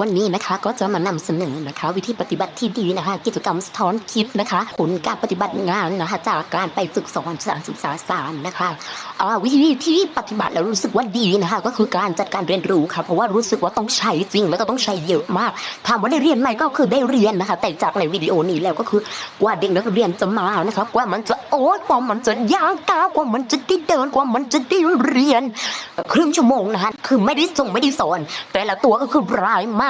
วันนี้นะคะก็จะมานำเสนอนะคะวิธีปฏิบัติที่ดีนะคะกิจกรรมสะท้อนคิดนะคะผลการปฏิบัติงานนะคะจากการไปฝึกสอนสานศึกษาศาสตร์นะคะอ่าวิธีที่ปฏิบัติแล้วรู้สึกว่าดีนะคะก็คือการจัดการเรียนรู้ค่ะเพราะว่ารู้สึกว่าต้องใช้จริงแล้วก็ต้องใช้เยอะมากถามว่าได้เรียนไหมก็คือได้เรียนนะคะแต่จากในวิดีโอนี้แล้วก็คือกว่าเด็กนักเรียนจะมานะคะกว่ามันจะโอ๊ยกว่ามันจะย่างก้าวกว่ามันจะได้เดินกว่ามันจะได้เรียน ครึ่งชั่วโมงนะคะคือไม่ได้ส่งไม่ได้สอน แต่ละตัวก็คือร้ายมา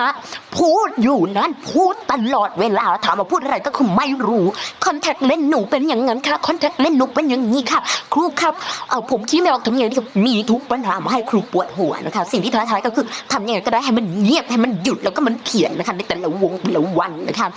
พูดอยู่นั้นพูดตลอดเวลาถามว่าพูดอะไรก็คือไม่รู้คอนแทคเลนส์หนูเป็นอย่างนั้นค่ะคอนแทคเลนส์หนูเป็นอย่างนี้ค่ะ ครูครับเออผมคิดไม่ออกทำยังไงดีครับมีทุกปัญหามาให้ครูปวดหัวนะคะสิ่งที่ท้าทายก็คือทำยังไงก็ได้ให้มันเงียบให้มันหยุดแล้วก็มันเขียนนะคะในแต่ละวงแต่ละวันนะคะ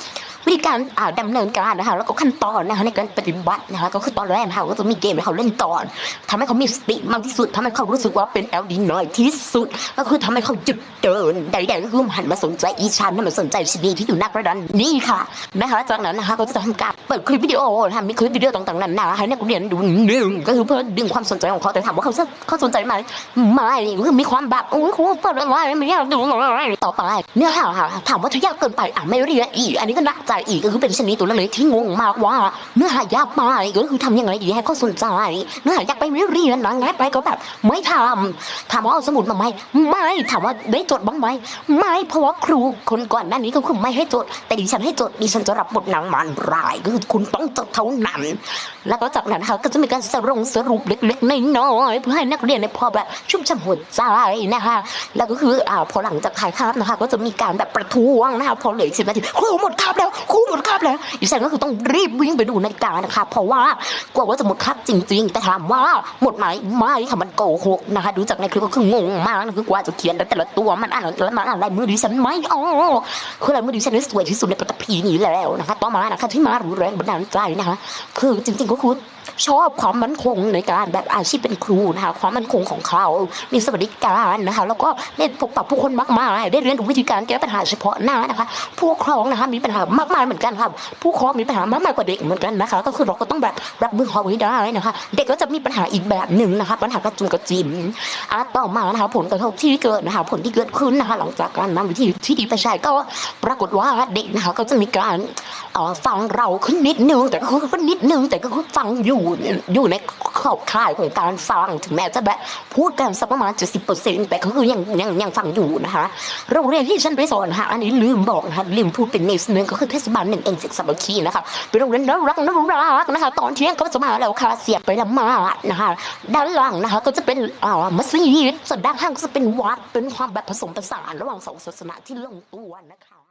วิธีการอ่าดำเนินการนะคะแล้วก็ขั้นตอนนะคะในการปฏิบัตินะคะก็คือตอนแรกนะคะก็จะมีเกมให้เขาเล่นก่อนทำให้เขามีสติมากที่สุดทำให้เขารู้สึกว่าเป็น LD น้อยที่สุด ก็คือทำให้เขาหยุดเดินใดๆก็คือหันมาสนใจอีชันมันสนใจชนีที่อยู่หน้ากระดานนี่ค่ะนะคะจากนั้นนะคะก็จะทำการเปิดคลิปวิดีโอนะคะมีคลิปวิดีโอต่างๆนานาให้นักเรียนดูหนึ่งก็คือเพื่อดึงความสนใจของเขาแต่ถามว่าเขาเขาสนใจไหมไม่คือมีความแบบโอ้ยครูเปิดอะไรไม่อยากดูอะไรต่อไปเนี่ยค่ะถามว่าถ้ายากเกินไปอะไม่เรียนอีกอันนี้ก็หนักใจอีกก็คือเป็นชนิดตัวนักเล็กๆที่งงมากว่า เนื้อหายากมากก็คือทำยังไงดีให้เขาสนใจเนื้อหายากไปไม่เรียนนะง่ายไปก็แบบ ไม่ทำถามว่าเอาสมุดมาไหมไม่ถามว่าได้จดบ้างไหมไม่เพราะว่าครูคนก่อนหน้านี้ก็คือไม่ให้จด แต่ดิฉันให้จดดิฉันจะรับบทนางมารรายก็คือคุณต้องจดเท่านั้น แล้วก็จากนั้นนะคะก็จะมีการสรุปสรุปเล็กๆน้อยๆเพื่อให้นักเรียนในพอแบบชุ่มฉ่ำหัวใจนะคะแล้วก็คืออ่าพอหลังจากถ่ายภาพนะคะ ก็จะมีการแบบประท้วงนะคะพอเหลือสิบนาทีครูหมดคาบแล้วคูหมดคาบแล้วดิฉันก็คือต้องรีบวิ่งไปดูนาฬิกานะคะ เพราะว่ากลัวว่าจะหมดคาบจริง ๆ แต่ถามว่าหมดไหมไม่ค่ะมันโกหกนะคะดูจากในคลิปก็คืองงมากคือกว่าจะเขียนแต่ละตัวมันอ่านแล้วมันอ่านลายมือดิฉันไม่ออคือลายมือดิฉันนี่สวยที่สุดในปฐพีนี้แล้วนะคะต่อมานะคะที่มารู้แรงบันดาลใจนะคะคือจริง ๆ ก็คือ ชอบความมั่นคงในการแบบอาชีพเป็นครูนะคะความมั่นคงของเขา มีสวัสดิการนะคะ แล้วก็ได้พบปะผู้คนมากมายได้เรียนรู้วิธีการแก้ปัญหาเฉพาะหน้านะคะผู้ปกครองนะคะมีปัญหามากมายเหมือนกันครับ ผู้ปกครองมีปัญหามากมายกว่าเด็กเหมือนกันนะคะ ก็คือเราก็ต้องแบบรับมือเขาไว้ได้นะคะ เด็กก็จะมีปัญหาอีกแบบหนึ่งนะคะปัญหากระจุนกระจิมอะต่อมานะคะผลกระทบที่เกิดนะคะผลที่เกิดขึ้นนะคะหลังจากการนำวิธีที่ดีไปใช้ก็ปรากฏว่าเด็กนะคะก็จะมีการฟังเราขึ้นนิดนึงแต่ก็คือก็นิดนึงแต่ก็คือฟังอยู่อยู่ในขอบข่ายของการฟังถึงแม้จะแบบพูดกันสักประมาณ70%แต่ก็คือยังยังยังฟังอยู่นะคะโรงเรียนที่ฉันไปสอนนะคะอันนี้ลืมบอกนะคะลืมพูดเป็นนิดนึงก็คือเทศบาลหนึ่งเองศึกสามัคคีนะคะเป็นโรงเรียนน่ารักน่ารักนะคะ ตอนเที่ยงก็จะมาแล้วค่ะเสียบไปละมาดนะคะด้านหลังนะคะก็จะเป็นอ่ามัสยิดส่วนด้านข้างก็จะเป็นวัดเป็นความแบบผสมผสานระหว่างสองศาสนาที่ลงตัวนะคะ